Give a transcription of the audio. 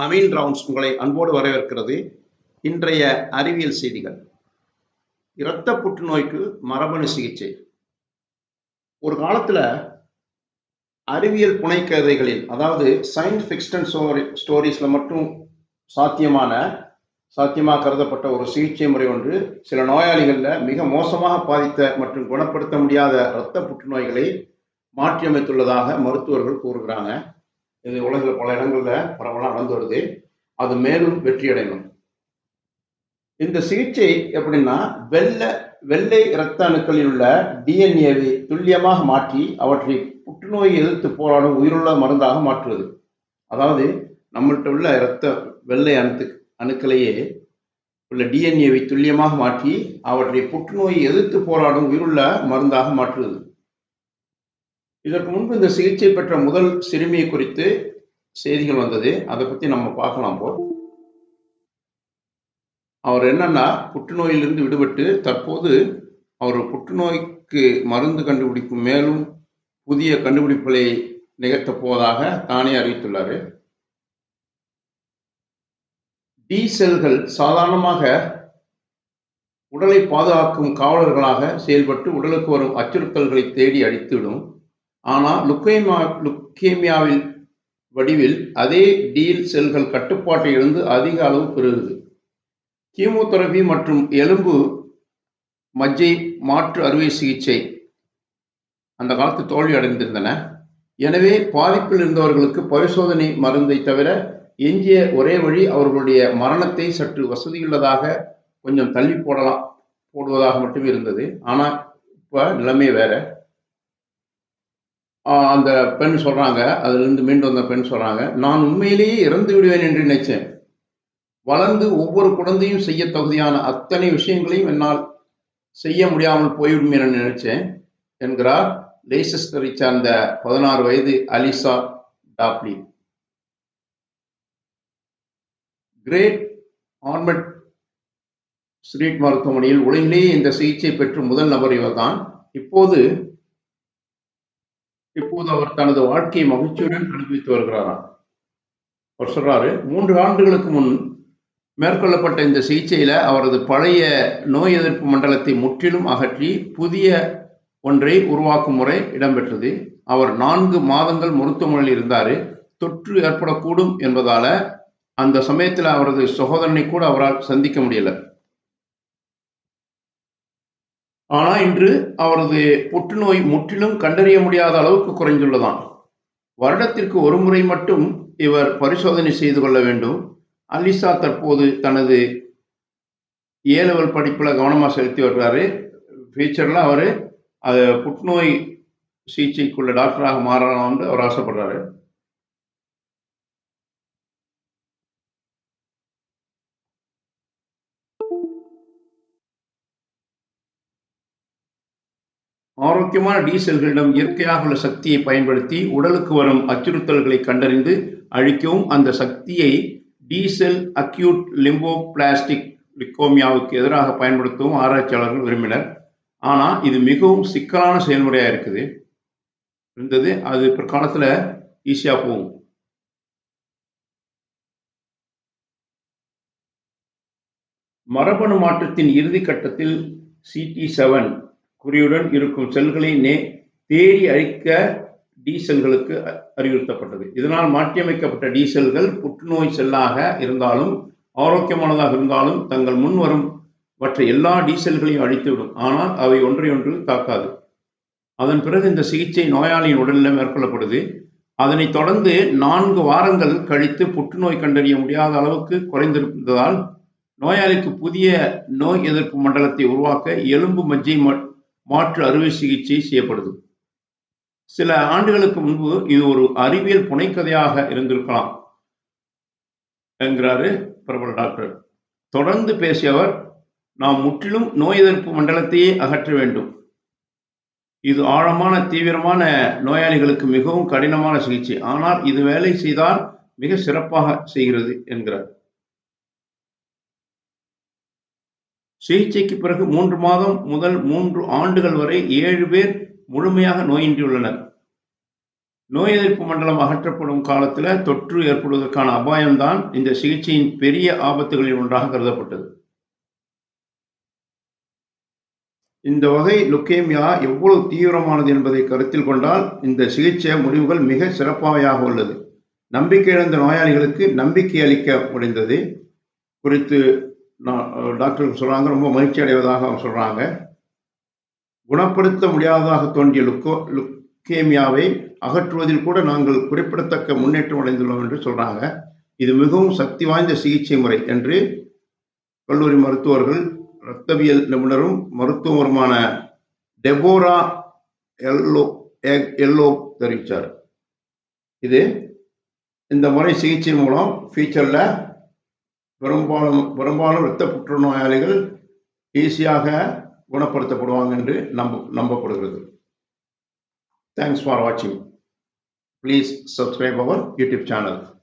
Ameen rounds உங்களை அன்போடு வரவேற்கிறது. இன்றைய அறிவியல் செய்திகள். இரத்த புற்றுநோய்க்கு மரபணு சிகிச்சை. ஒரு காலத்தில் அறிவியல் புனைக்கதைகளில் அதாவது சயின்ஸ் ஃபிக்ஷன் ஸ்டோரி ஸ்டோரிஸில் மட்டும் சாத்தியமான சாத்தியமாக கருதப்பட்ட ஒரு சிகிச்சை முறை ஒன்று சில நோயாளிகளில் மிக மோசமாக பாதித்த மற்றும் குணப்படுத்த முடியாத இரத்த புற்றுநோய்களை மாற்றியமைத்துள்ளதாக மருத்துவர்கள் கூறுகிறாங்க. இது உலகில் பல இடங்களில் பரவலாக நடந்து வருது. அது மேலும் வெற்றி அடையணும் இந்த சிகிச்சை எப்படின்னா வெள்ளை வெள்ளை இரத்த அணுக்களில் உள்ள டிஎன்ஏவை துல்லியமாக மாற்றி அவற்றை புற்றுநோயை எதிர்த்து போராடும் உயிருள்ள மருந்தாக மாற்றுவது. அதாவது நம்மள்கிட்ட உள்ள இரத்த வெள்ளை அணுத்து அணுக்களையே உள்ள டிஎன்ஏவை துல்லியமாக மாற்றி அவற்றை புற்றுநோயை எதிர்த்து போராடும் உயிருள்ள மருந்தாக மாற்றுவது. இதற்கு முன்பு இந்த சிகிச்சை பெற்ற முதல் சிறுமியை குறித்து செய்திகள் வந்தது. அதை பத்தி நம்ம பார்க்கலாம் போ. அவர் என்னன்னா புற்றுநோயிலிருந்து விடுபட்டு தற்போது அவர் புற்றுநோய்க்கு மருந்து கண்டுபிடிக்கும் மேலும் புதிய கண்டுபிடிப்புகளை நிகழ்த்த போவதாக தானே அறிவித்துள்ளார். டி செல்கள் சாதாரணமாக உடலை பாதுகாக்கும் காவலர்களாக செயல்பட்டு உடலுக்கு வரும் அச்சுறுத்தல்களை தேடி அழித்துவிடும் ஆனால் லுக்கேமியா லுக்கேமியாவில் வடிவில் அதே டீல் செல்கள் கட்டுப்பாட்டை இழந்து அதிக அளவு பெறுகிறது. கீமோதெரபி மற்றும் எலும்பு மஜ்ஜை மாற்று அறுவை சிகிச்சை அந்த காலத்து தோல்வி அடைந்திருந்தன. எனவே பாதிப்பில் இருந்தவர்களுக்கு பரிசோதனை மருந்தை தவிர எஞ்சிய ஒரே வழி அவர்களுடைய மரணத்தை சற்று வசதியுள்ளதாக கொஞ்சம் தள்ளி போடலாம் போடுவதாக மட்டுமே இருந்தது. ஆனால் இப்போ நிலைமை வேற. அந்த பெண் சொல்றாங்க. அதிலிருந்து மீண்டும் வந்த பெண் சொல்றாங்க. நான் உண்மையிலேயே இறந்து விடுவேன் என்று நினைச்சேன். வளர்ந்து ஒவ்வொரு குழந்தையும் செய்ய தகுதியான அத்தனை விஷயங்களையும் என்னால் செய்ய முடியாமல் போய்விடும் என நினைச்சேன் என்கிறார் லேசஸ்டரை சார்ந்த பதினாறு வயது Alisa Tapley. Great Ormond Street மருத்துவமனையில் உலகிலேயே இந்த சிகிச்சை பெற்று முதல் நபர் இவர்தான். இப்போது இப்போது அவர் தனது வாழ்க்கையை மகிழ்ச்சியுடன் அனுபவித்து வருகிறாராம். அவர் சொல்றாரு மூன்று ஆண்டுகளுக்கு முன் மேற்கொள்ளப்பட்ட இந்த சிகிச்சையில அவரது பழைய நோய் எதிர்ப்பு மண்டலத்தை முற்றிலும் அகற்றி புதிய ஒன்றை உருவாக்கும் முறை இடம்பெற்றது. அவர் நான்கு மாதங்கள் மருத்துவமனையில் இருந்தார். தொற்று ஏற்படக்கூடும் என்பதால அந்த சமயத்தில் அவரது சகோதரனை கூட அவரால் சந்திக்க முடியலை. ஆனால் இன்று அவரது புற்றுநோய் முற்றிலும் கண்டறிய முடியாத அளவுக்கு குறைந்துள்ளதாம். வருடத்திற்கு ஒரு முறை மட்டும் இவர் பரிசோதனை செய்து கொள்ள வேண்டும். அலிசா தற்போது தனது ஏ லெவல் படிப்பில் கவனமாக செலுத்தி வருகிறாரு. ஃபியூச்சரில் அவர் அது புற்றுநோய் சிகிச்சைக்குள்ள டாக்டராக மாறலாம்னு அவர் ஆசைப்படுறாரு. ஆரோக்கியமான டி செல்களிடம் இயற்கையாக உள்ள சக்தியை பயன்படுத்தி உடலுக்கு வரும் அச்சுறுத்தல்களை கண்டறிந்து அழிக்கவும் அந்த சக்தியை T cell acute lymphoblastic லிக்கோமியாவுக்கு எதிராக பயன்படுத்தவும் ஆராய்ச்சியாளர்கள் விரும்பினர். ஆனால் இது மிகவும் சிக்கலான செயல்முறையாக இருக்குது. இருந்தது அது பிற்காலத்தில் ஈஸியாக போகும். மரபணு மாற்றத்தின் இறுதி கட்டத்தில் சிடி செவன் குறியுடன் இருக்கும் செல்களை நே தேடி அழிக்க டீசல்களுக்கு அறிவுறுத்தப்பட்டது. இதனால் மாற்றியமைக்கப்பட்ட டீசல்கள் புற்றுநோய் செல்லாக இருந்தாலும் ஆரோக்கியமானதாக இருந்தாலும் தங்கள் முன்வரும் மற்ற எல்லா டீசல்களையும் அழித்துவிடும். ஆனால் அவை ஒன்றையொன்று தாக்காது. அதன் பிறகு இந்த சிகிச்சை நோயாளியின் உடலில் மேற்கொள்ளப்படுது. அதனைத் தொடர்ந்து நான்கு வாரங்கள் கழித்து புற்றுநோய் கண்டறிய முடியாத அளவுக்கு குறைந்திருந்ததால் நோயாளிக்கு புதிய நோய் எதிர்ப்பு மண்டலத்தை உருவாக்க எலும்பு மஜ்ஜை மாற்று அறுவை சிகிச்சை செய்யப்படுது. சில ஆண்டுகளுக்கு முன்பு இது ஒரு அறிவியல் புனைக்கதையாக இருந்திருக்கலாம் என்கிறாரு பிரபல டாக்டர். தொடர்ந்து பேசியவர் நாம் முற்றிலும் நோய் எதிர்ப்பு மண்டலத்தையே அகற்ற வேண்டும். இது ஆழமான தீவிரமான நோயாளிகளுக்கு மிகவும் கடினமான சிகிச்சை. ஆனால் இது வேலை செய்தால் மிக சிறப்பாக செய்கிறது என்கிறார். சிகிச்சைக்கு பிறகு மூன்று மாதம் முதல் மூன்று ஆண்டுகள் வரை ஏழு பேர் முழுமையாக நோயின்றி உள்ளனர் நோய் எதிர்ப்பு மண்டலம் அகற்றப்படும் காலத்தில் தொற்று ஏற்படுவதற்கான அபாயம்தான் இந்த சிகிச்சையின் பெரிய ஆபத்துகளில் ஒன்றாக கருதப்பட்டது. இந்த வகை லுக்கேமியா எவ்வளவு தீவிரமானது என்பதை கருத்தில் கொண்டால் இந்த சிகிச்சை முடிவுகள் மிக சிறப்பாக உள்ளது. நம்பிக்கை இழந்த நோயாளிகளுக்கு நம்பிக்கை அளிக்க முடிந்தது. குறித்து நான் டாக்டர் சொல்கிறாங்க ரொம்ப மகிழ்ச்சி அடைவதாக அவங்க சொல்கிறாங்க குணப்படுத்த முடியாததாக தோன்றிய லுக்கோ லுக்கேமியாவை அகற்றுவதில் கூட நாங்கள் குறிப்பிடத்தக்க முன்னேற்றம் அடைந்துள்ளோம் என்று சொல்கிறாங்க இது மிகவும் சக்தி வாய்ந்த சிகிச்சை முறை என்று கல்லூரி மருத்துவர்கள் இரத்தவியல் நிபுணரும் மருத்துவருமான டெபோரா எல்லோ எல்லோ தெரிவித்தார் இது இந்த முறை சிகிச்சை மூலம் ஃபியூச்சரில் பெரும்பாலும் பெரும்பாலும் இரத்த புற்றுநோயாளிகள் ஈஸியாக குணப்படுத்தப்படுவாங்க என்று நம்ப நம்பப்படுகிறது. தேங்க்ஸ் ஃபார் வாட்சிங் please subscribe our YouTube channel